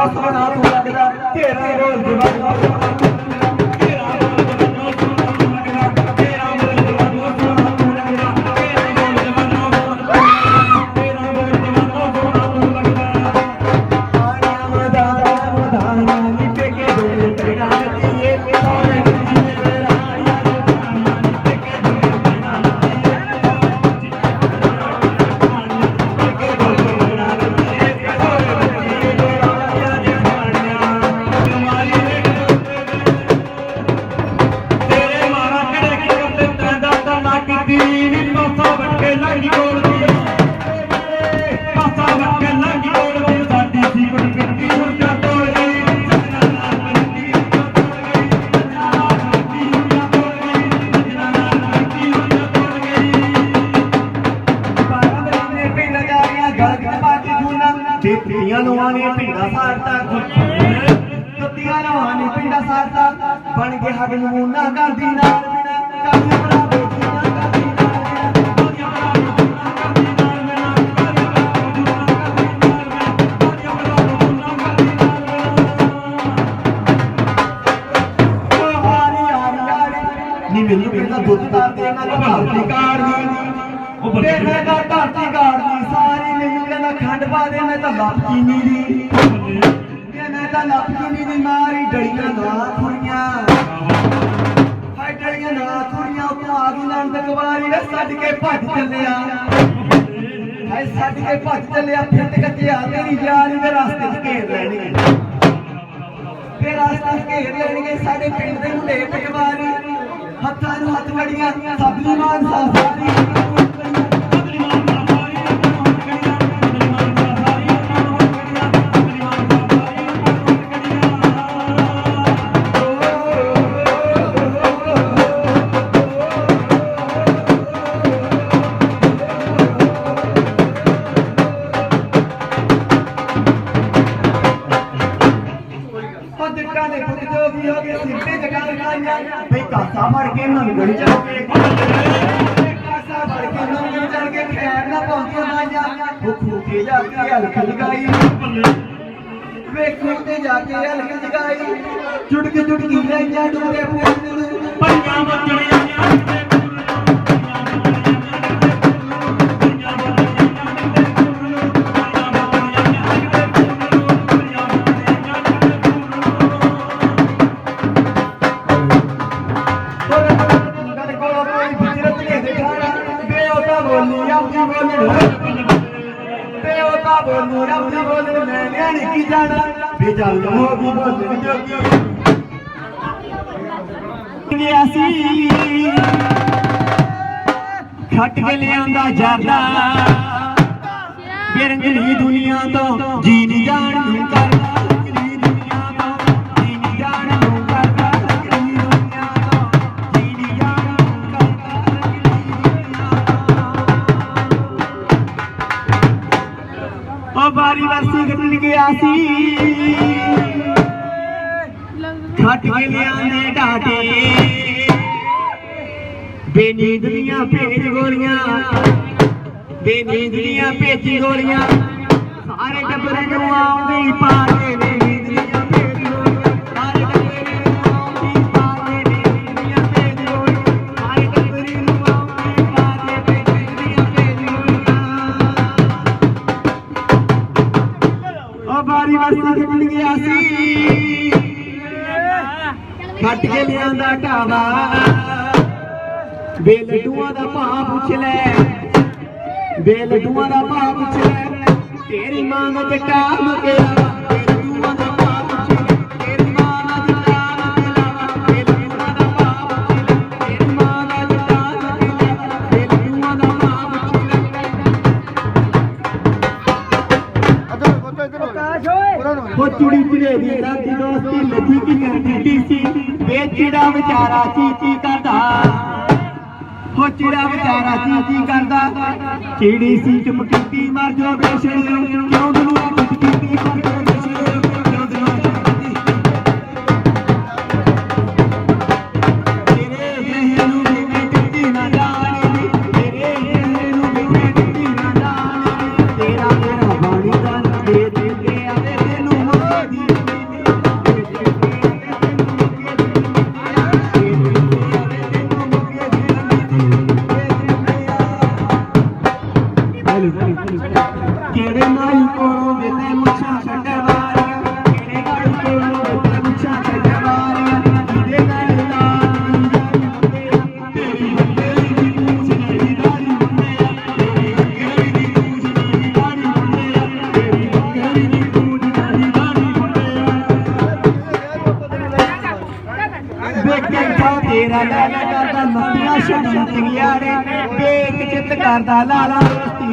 ਗੋਲੇ ਸੁਣਾਉਂਗਾ ਸੋਨਾ ਤੂੰ ਲੱਗਦਾ ਬਣ ਕੇ ਹੱਡ ਨਮੂਨਾ ਕਰਦੀ ਨਾਲ ਬਿਨਾ ਕਾਹਦੀਆਂ ਬਣਾ ਬੇਟੀਆਂ ਕਰਦੀ ਨਾਲ ਬਿਨਾ ਕਾਹਦੀਆਂ ਬਣਾ ਬੇਟੀਆਂ ਕਰਦੀ ਨਾਲ ਬਿਨਾ ਕਾਹਦੀਆਂ ਬਣਾ ਬੇਟੀਆਂ ਕਰਦੀ ਨਾਲ ਬਿਨਾ ਓ ਹਾਰੀ ਹਾਰੀ ਨੀ ਮੈਨੂੰ ਕਹਿੰਦਾ ਦੁੱਧ ਦਾ ਤੇ ਮੈਂ ਧਰਤੀ ਕਾੜਦੀ ਉਹ ਬੰਦੇ ਮੈਂ ਤਾਂ ਧਰਤੀ ਕਾੜਦੀ ਸਾਰੀ ਮੈਨੂੰ ਕਹਿੰਦਾ ਖੰਡ ਪਾ ਦੇ ਮੈਂ ਤਾਂ ਲੱਪ ਚੀਨੀ ਦੀ ਮੈਂ ਤਾਂ ਲੱਪ ਚੀਨੀ ਦੀ ਮਾਰੀ ਡੜੀਆਂ ਨਾ ਖੁਰੀਆਂ। ਹਾਏ ਡੜੀਆਂ ਨਾ ਖੁਰੀਆਂ, ਉੱਤੋਂ ਆ ਗਈ ਨੰਦ ਕੁਵਾਰੀ ਵੇ ਛੱਡ ਕੇ ਭੱਜ ਚੱਲਿਆ। ਹਾਏ ਛੱਡ ਕੇ ਭੱਜ ਚੱਲਿਆ ਫਿੱਟ ਕੱਟਿਆ ਤੇਰੀ ਯਾਰੀ ਦੇ ਰਸਤੇ 'ਚ ਘੇਰ ਲੈਣਗੇ। ਤੇ ਰਸਤਾ ਘੇਰ ਲੈਣਗੇ, ਸਾਡੇ ਪਿੰਡ ਦੇ ਮੁੰਡੇ ਪਟਵਾਰੀ। ਹੱਥਾਂ ਨੂੰ ਹੱਥ ਕੜੀਆਂ ਸਬਲੀ ਮਾਨ ਸਾਫਾਰੀ ਉਹ ਬਈ ਕਾਸਾ ਫੜ ਕੇ ਨੰਗੜ ਚੜ ਕੇ ਕਾਸਾ ਫੜ ਕੇ ਨੰਗੜ ਚੜ ਕੇ ਖੈਰ ਨਾ ਪਹੁੰਚੋ ਮਾਈਆਂ ਉਹ ਖੂਕੇ ਜਾ ਕੇ ਹਲਕ ਜਗਾਈ ਵੇਖੋ ਤੇ ਜਾ ਕੇ ਹਲਕ ਫਿਕਰਤ ਨਹੀਂ ਦਿਖਾਣਾ ਬੇਉਤਾ ਬੋਲੀ ਆਪਣੀ ਬੋਲੀ। ਬੇਉਤਾ ਬੋਲੀ ਆਪਣੀ ਬੋਲੀ ਮੈਂ ਨਿਆਣੀ ਕੀ ਜਾਣਾ। ਬੇਜਲ ਹੋ ਗਈ ਬੋਲੀ ਜੋਗੀ ਗਿਆ ਸੀ ਖੱਟ ਕੇ ਲਿਆਂਦਾ ਜਾਂਦਾ ਬਿਰੰਗਲੀ ਦੁਨੀਆ ਤੋਂ ਜੀ ਬੇਨੀਂਦ ਦੀਆਂ ਭੇਜ ਗੋਲੀਆਂ। ਬੇਨੀਂਦ ਦੀਆਂ ਭੇਜ ਗੋਲੀਆਂ। ਸਾਰੇ ਟੱਬਰ ਨੂੰ ਆਉਂਦੀ ਪਾ ਦੇ ਬੇਨੀਂਦ ਦੀਆਂ ਭੇਜ ਗੋਲੀਆਂ। ਸਾਰੇ ਟੱਬਰ ਨੂੰ ਆਉਂਦੀ ਪਾ ਦੇ ਬੇਨੀਂਦ ਦੀਆਂ ਭੇਜ ਗੋਲੀਆਂ। ਸਾਰੇ ਟੱਬਰ ਨੂੰ ਆਉਂਦੀ ਪਾ ਦੇ ਬੇਨੀਂਦ ਦੀਆਂ ਭੇਜ ਗੋਲੀਆਂ। ਉਹ ਬਾਰੀ ਵਾਰੀ ਖੇਡ ਗਿਆ ਸੀ। ਕੱਟ ਕੇ ਲਿਆਂਦਾ ਢਾਵਾ ਵੇ ਲੱਡੂਆਂ ਦਾ ਭਾਅ ਪੁੱਛ ਲੈ। ਵੇ ਲੱਡੂਆਂ ਦਾ ਭਾਅ ਪੁੱਛ ਲੈ। ਤੇਰੀ ਮਾਂ ਦਾ ਜੱਟਾ ਮੁਕਿਆ। ਉਹ ਚੁੜੀ ਚਿੜੇ ਦੀ ਰਾਤੀ ਦੋਸਤੀ ਲੱਗੀ ਕਿ ਕਰਦੀ ਸੀ। ਵੇਚੜਾ ਵਿਚਾਰਾ ਚੀਚੀ ਕਰਦਾ ਹੋ ਚਿੜਾ ਵਿਚਾਰਾ ਕਰਦਾ? ਚਿੜੀ ਸੀ ਚੁੱਪ ਮਰ ਜੋ ਬੇਸ਼ਣ ਕਿਉਂ ਦਲੂਆ ਕੁਝ ਕੀਤੀ ਮਰ ਕਰਦਾ ਲਾਲਾ ਦੋਸਤੀ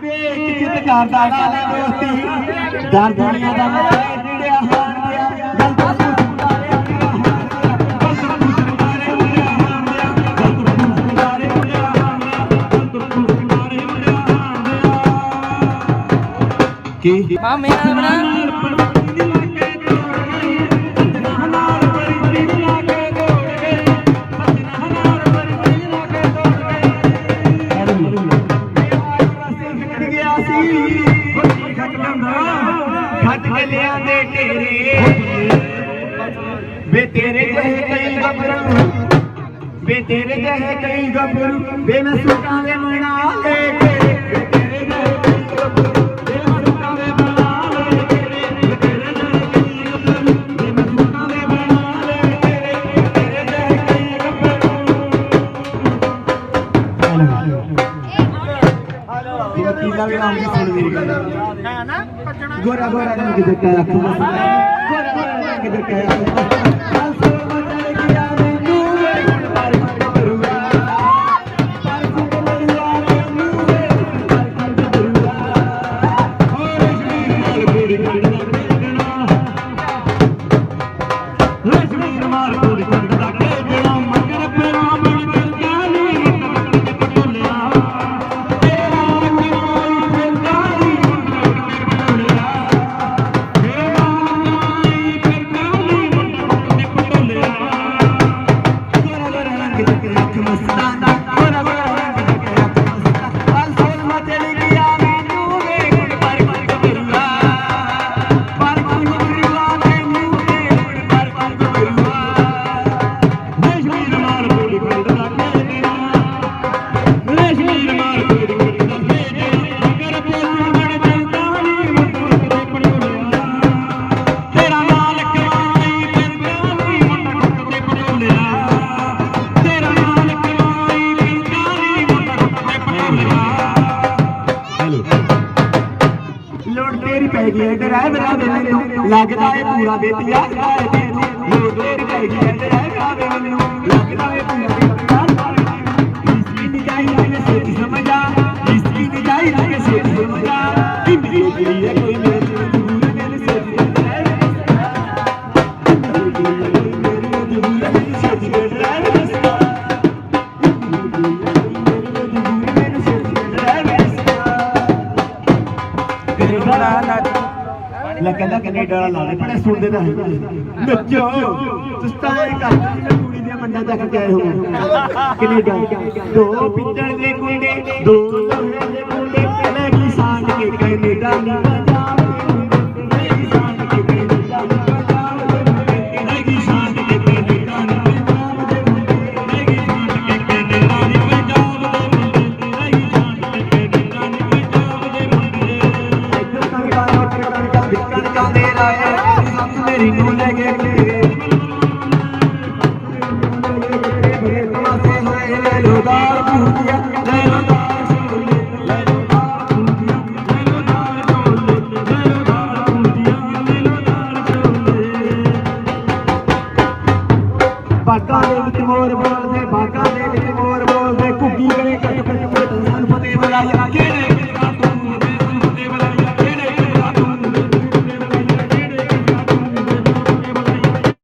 ਵੇਖ ਚਿੱਤ ਕਰਦਾ ਲਾਲਾ ਦੋਸਤੀ ਦਰ ਦੁਨੀਆ ਦਾ ਮਾਰੇ ਜਿਹੜਿਆ ਹਾਰ ਗਿਆ ਗੱਲ ਤਾਂ ਤੂੰ ਸੁਣਦਾ ਰੇ ਤੇਰੇ ਜਿਹੇ ਕਈ ਗੱਭਰੂ ਇਹ ਕੀਲਾ ਵੀ ਨਾਮ ਦੀ ਸੁਣ ਮੇਰੀ ਗੱਲ ਗੋਰਾ ਗੋਰਾ ਦੇ ਕਹਿ ਰੱਖ ਗੋਰਾ ਗੋਰਾ ਦੇ ਕਹਿ ਰੱਖ ਤੇਰੀ ਹੈ ਡਰਾਈਵਰਾ ਵੇ ਮੈਨੂੰ ਲੱਗਦਾ ਏ ਪੂਰਾ ਬੇਤੀਆ ਹੈ ਤੈਨੂੰ ਲੋੜ ਤੇਰੀ ਪੈ ਗਈ ਹੈ ਡਰਾਈਵਰਾ ਵੇ ਮੈਨੂੰ, ਲੱਗਦਾ ਏ ਪੂਰਾ ਬੇਤੀਆ। ਇਸਕੀ ਨਿਜਾਈ ਲਗੇ ਸੋਚ ਸਮਝਾ। ਲੈ ਕਹਿੰਦਾ ਕੈਨੇਡਾ ਵਾਲਾ ਲਾ ਦੇ ਬੜੇ ਸੁਣਦੇ ਤਾਂ ਹੈ ਨੱਚੋ। ਤੁਸੀਂ ਤਾਂ ਇਹ ਕੁੜੀ ਦੇ ਮੰਡਾ ਤੱਕ ਗਏ ਹੋ ਕੈਨੇਡਾ ਦੋ ਪਿੱਤਲ ਦੇ ਕੁੰਡੇ, ਦੋ ਲੋਹੇ ਦੇ ਕੁੰਡੇ ਲੈ ਕੀ ਸਾਂਝ ਕੈਨੇਡਾ ਨਹੀਂ